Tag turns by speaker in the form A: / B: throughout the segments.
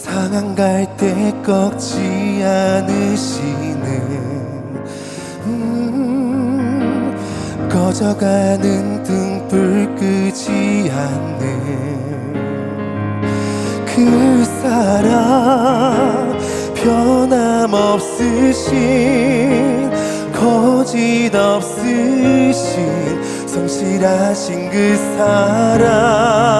A: 상한 갈때 꺾지 않으시는 음, 꺼져가는 등불 끄지 않는 그 사랑 변함없으신 거짓 없으신 성실하신 그 사랑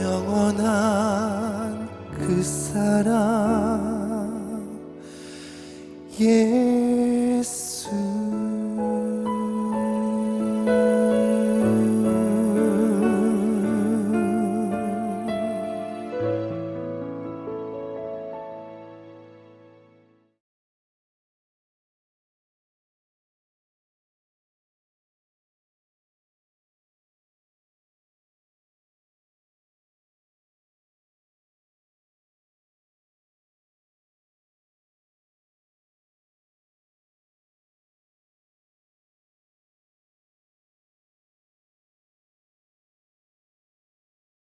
A: 영원한 그 사랑. 예수